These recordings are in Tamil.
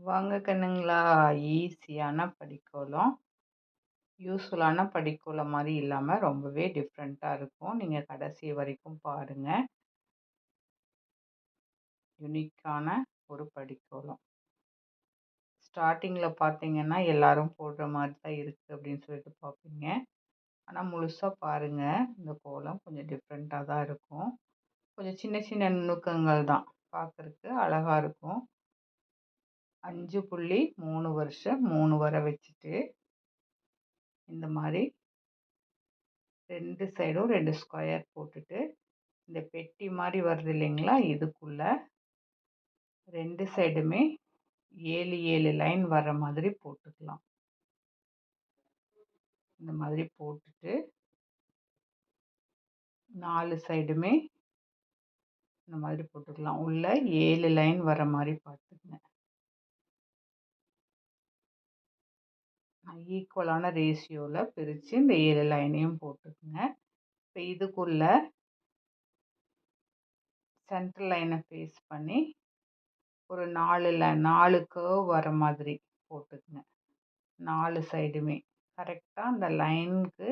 வாங்க கண்ணுங்களா? ஈஸியான படிக்கோலம் யூஸ்ஃபுல்லான படிக்கோலம் மாதிரி இல்லாமல் ரொம்பவே டிஃப்ரெண்ட்டாக இருக்கும். நீங்கள் கடைசி வரைக்கும் பாருங்கள் யுனிக்கான ஒரு படிக்கோலம் ஸ்டார்டிங்கில் பார்த்தீங்கன்னா எல்லோரும் போடுற மாதிரி தான் இருக்குது அப்படின்னு சொல்லிட்டு பார்ப்பீங்க ஆனால் முழுசாக பாருங்கள் இந்த கோலம் கொஞ்சம் டிஃப்ரெண்ட்டாக தான் இருக்கும். கொஞ்சம் சின்ன சின்ன நுணுக்கங்கள் தான். பார்க்குறக்கு அழகாக இருக்கும். அஞ்சு புள்ளி மூணு வருஷம் மூணு வரை வச்சுட்டு இந்த மாதிரி ரெண்டு சைடும் ரெண்டு ஸ்கொயர் போட்டுட்டு இந்த பெட்டி மாதிரி வருது இல்லைங்களா இதுக்குள்ளே ரெண்டு சைடுமே ஏழு ஏழு லைன் வர மாதிரி போட்டுக்கலாம். இந்த மாதிரி போட்டுட்டு நாலு சைடுமே இந்த மாதிரி போட்டுக்கலாம். உள்ள ஏழு லைன் வர மாதிரி பார்த்துக்கங்க. ஈக்குவலான ரேஷியோவில் பிரித்து இந்த ஏழு லைனையும் போட்டுக்குங்க. இப்போ இதுக்குள்ள சென்ட்ரல் லைனை ஃபேஸ் பண்ணி ஒரு நாலு லை நாலு கேர்வ் வர மாதிரி போட்டுக்குங்க. நாலு சைடுமே கரெக்டாக அந்த லைனுக்கு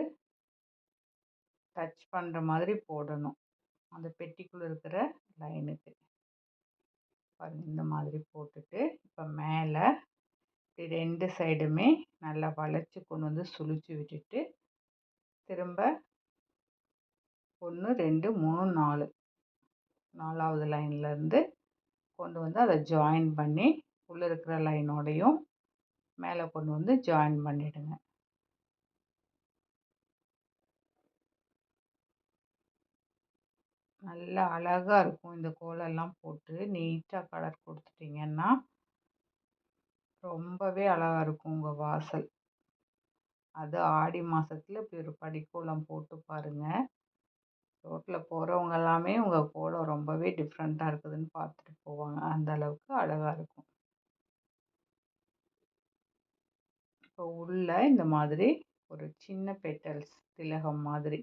டச் பண்ணுற மாதிரி போடணும். அந்த பெட்டிக்குள்ளே இருக்கிற லைனுக்கு பாருங்கள் இந்த மாதிரி போட்டுட்டு இப்போ மேலே ரெண்டு சைடுமே நல்லா வளைச்சி கொண்டு வந்து சுழிச்சு விட்டுட்டு திரும்ப ஒன்று ரெண்டு மூணு நாலு. நாலாவது லைன்லேருந்து கொண்டு வந்து அதை ஜாயின் பண்ணி உள்ளே இருக்கிற லைனோடையும் மேலே கொண்டு வந்து ஜாயின் பண்ணிவிடுங்க நல்லா அழகாக இருக்கும். இந்த கோலெல்லாம் போட்டு நீட்டாக கலர் கொடுத்துட்டிங்கன்னா ரொம்பவே அழகாக இருக்கும் உங்கள் வாசல். அது ஆடி மாதத்துல இப்படி ஒரு படிக்கோலம் போட்டு பாருங்கள் ரோட்டில் போகிறவங்க எல்லாமே உங்கள் கோலம் ரொம்பவே டிஃப்ரெண்ட்டாக இருக்குதுன்னு பார்த்துட்டு போவாங்க. அந்த அளவுக்கு அழகாக இருக்கும். இப்போ உள்ள இந்த மாதிரி ஒரு சின்ன பெட்டல்ஸ் திலகம் மாதிரி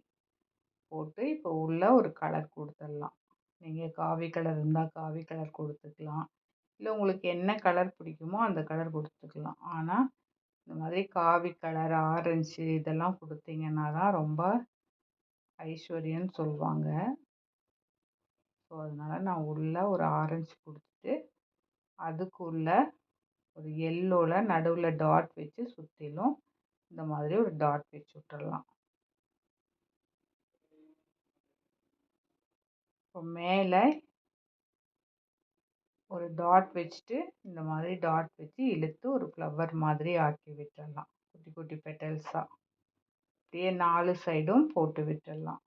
போட்டு இப்போ உள்ள ஒரு கலர் கொடுத்துடலாம். நீங்கள் காவி கலர் இருந்தால் காவி கலர் கொடுத்துக்கலாம். இல்லை உங்களுக்கு என்ன கலர் பிடிக்குமோ அந்த கலர் கொடுத்துக்கலாம். ஆனால் இந்த மாதிரி காவி கலர் ஆரஞ்சு இதெல்லாம் கொடுத்தீங்கன்னா தான் ரொம்ப ஐஸ்வர்யன்னு சொல்லுவாங்க. ஸோ அதனால் நான் உள்ளே ஒரு ஆரஞ்சு கொடுத்துட்டு அதுக்குள்ள ஒரு எல்லோவில் நடுவில் டாட் வச்சு சுற்றிலும் இந்த மாதிரி ஒரு டாட் வச்சு விட்டுறலாம். இப்போ மேலே ஒரு டாட் வச்சுட்டு இந்த மாதிரி டாட் வச்சு இழுத்து ஒரு ஃப்ளவர் மாதிரி ஆக்கி விட்டுடலாம் குட்டி குட்டி பெட்டல்ஸாக அப்படியே நாலு சைடும் போட்டு விட்டுடலாம்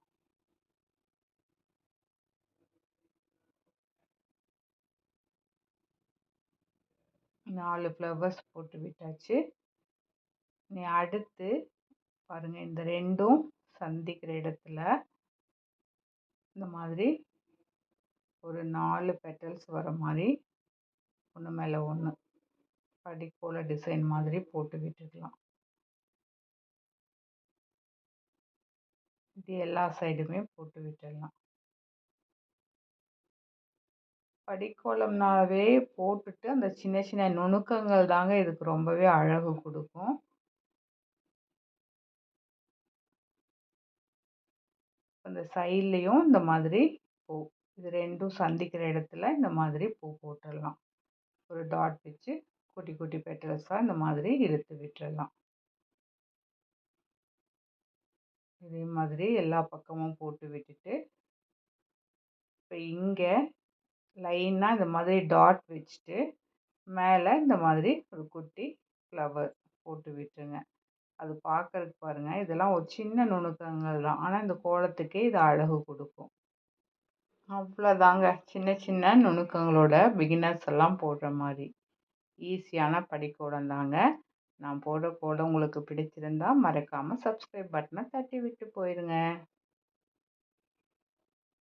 நாலு ஃப்ளவர்ஸ் போட்டு விட்டாச்சு. நீ அடுத்து பாருங்கள் இந்த ரெண்டும் சந்திக்கிற இடத்துல இந்த மாதிரி ஒரு நாலு பெட்டல்ஸ் வர மாதிரி ஒன்று மேலே ஒன்று படிக்கோல டிசைன் மாதிரி போட்டு விட்டுக்கலாம் இது எல்லா சைடுமே போட்டு விட்டுடலாம் படிக்கோலம்னாவே போட்டுட்டு அந்த சின்ன சின்ன நுணுக்கங்கள் தாங்க இதுக்கு ரொம்பவே அழகு கொடுக்கும். அந்த சைட்லேயும் இந்த மாதிரி போ இது ரெண்டும் சந்திக்கிற இடத்துல இந்த மாதிரி பூ போட்டுடலாம். ஒரு டாட் வச்சு குட்டி குட்டி பெட்டல்ஸாக இந்த மாதிரி இழுத்து விட்டுடலாம். இதே மாதிரி எல்லா பக்கமும் போட்டு விட்டுட்டு இப்போ இங்கே லைனாக இந்த மாதிரி டாட் வச்சுட்டு மேலே இந்த மாதிரி ஒரு குட்டி ஃப்ளவர் போட்டு விட்டுருங்க. அது பார்க்குறதுக்கு பாருங்கள் இதெல்லாம் ஒரு சின்ன நுணுக்கங்கள் தான். ஆனால் இந்த கோலத்துக்கே இது அழகு கொடுக்கும். அவ்வளோதாங்க சின்ன சின்ன நுணுக்கங்களோட பிகினர்ஸ் எல்லாம் போடுற மாதிரி. ஈஸியான படிக்கூடம் தாங்க. நான் போட போட உங்களுக்கு பிடிச்சிருந்தா மறக்காமல் சப்ஸ்கிரைப் பட்டனை தட்டி விட்டு போயிடுங்க